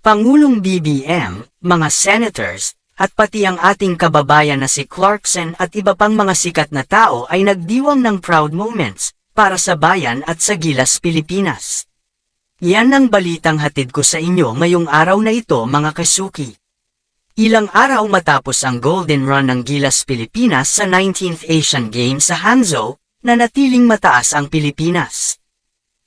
Pangulong BBM, mga senators, at pati ang ating kababayan na si Clarkson at iba pang mga sikat na tao ay nagdiwang ng proud moments para sa bayan at sa Gilas Pilipinas. Yan ang balitang hatid ko sa inyo ngayong araw na ito mga kasuki. Ilang araw matapos ang golden run ng Gilas Pilipinas sa 19th Asian Games sa Hangzhou, na natiling mataas ang Pilipinas.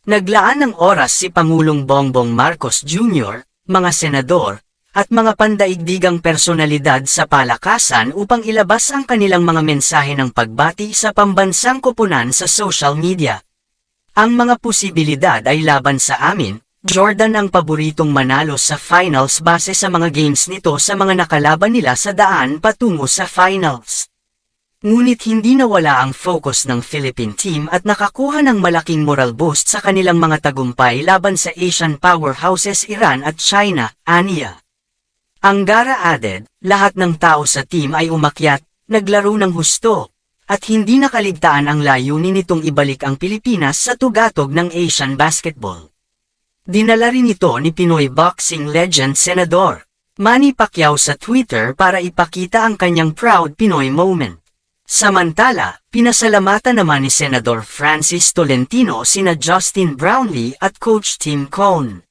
Naglaan ng oras si Pangulong Bongbong Marcos Jr., mga senador, at mga pandaigdigang personalidad sa palakasan upang ilabas ang kanilang mga mensahe ng pagbati sa pambansang kupunan sa social media. Ang mga posibilidad ay laban sa amin, Jordan ang paboritong manalo sa finals base sa mga games nito sa mga nakalaban nila sa daan patungo sa finals. Ngunit hindi nawala ang focus ng Philippine team at nakakuha ng malaking moral boost sa kanilang mga tagumpay laban sa Asian powerhouses Iran at China, Ania. Ang Gara added, lahat ng tao sa team ay umakyat, naglaro ng husto, at hindi nakaligtaan ang layunin nitong ibalik ang Pilipinas sa tugatog ng Asian basketball. Dinala rin ito ni Pinoy boxing legend Senador Manny Pacquiao sa Twitter para ipakita ang kanyang proud Pinoy moment. Samantala, pinasalamatan naman ni Senador Francis Tolentino sina Justin Brownlee at Coach Tim Cone.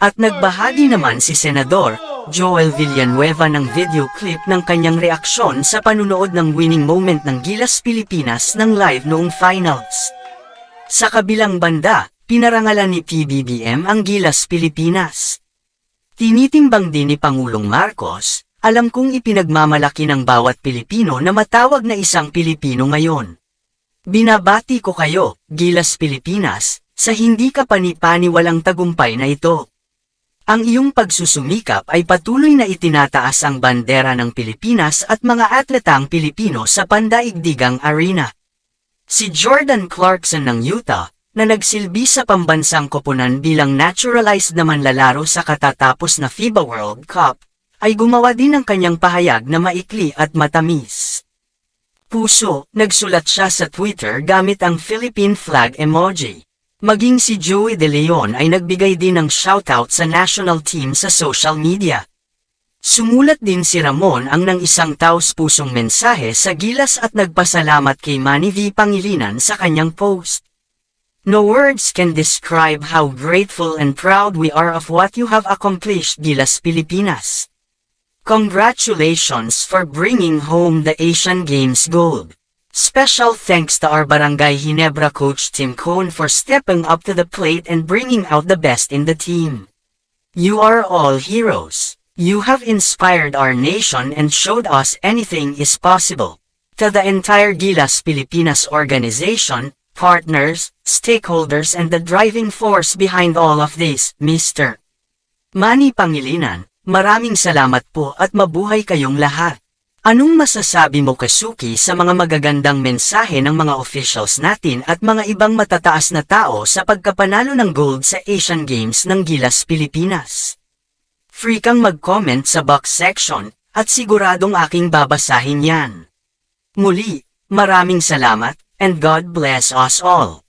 At nagbahagi naman si Senador Joel Villanueva ng video clip ng kanyang reaksyon sa panunood ng winning moment ng Gilas Pilipinas ng live noong finals. Sa kabilang banda, pinarangalan ni PBBM ang Gilas Pilipinas. Tinitimbang din ni Pangulong Marcos, alam kong ipinagmamalaki ng bawat Pilipino na matawag na isang Pilipino ngayon. Binabati ko kayo, Gilas Pilipinas, sa hindi ka panipani walang tagumpay na ito. Ang iyong pagsusumikap ay patuloy na itinataas ang bandera ng Pilipinas at mga atletang Pilipino sa pandaigdigang arena. Si Jordan Clarkson ng Utah, na nagsilbi sa pambansang koponan bilang naturalized na manlalaro sa katatapos na FIBA World Cup, ay gumawa din ng kanyang pahayag na maikli at matamis. Puso, nagsulat siya sa Twitter gamit ang Philippine flag emoji. Maging si Joey De Leon ay nagbigay din ng shoutout sa national team sa social media. Sumulat din si Ramon ang ng isang taos-pusong mensahe sa gilas at nagpasalamat kay Manny V. Pangilinan sa kanyang post. No words can describe how grateful and proud we are of what you have accomplished Gilas Pilipinas. Congratulations for bringing home the Asian Games gold. Special thanks to our Barangay Hinebra coach Tim Cone for stepping up to the plate and bringing out the best in the team. You are all heroes. You have inspired our nation and showed us anything is possible. To the entire Gilas Pilipinas organization, partners, stakeholders and the driving force behind all of this, Mr. Manny Pangilinan, maraming salamat po at mabuhay kayong lahat. Anong masasabi mo Kasuki sa mga magagandang mensahe ng mga officials natin at mga ibang matataas na tao sa pagkapanalo ng gold sa Asian Games ng Gilas Pilipinas? Free kang mag-comment sa box section at siguradong aking babasahin yan. Muli, maraming salamat and God bless us all.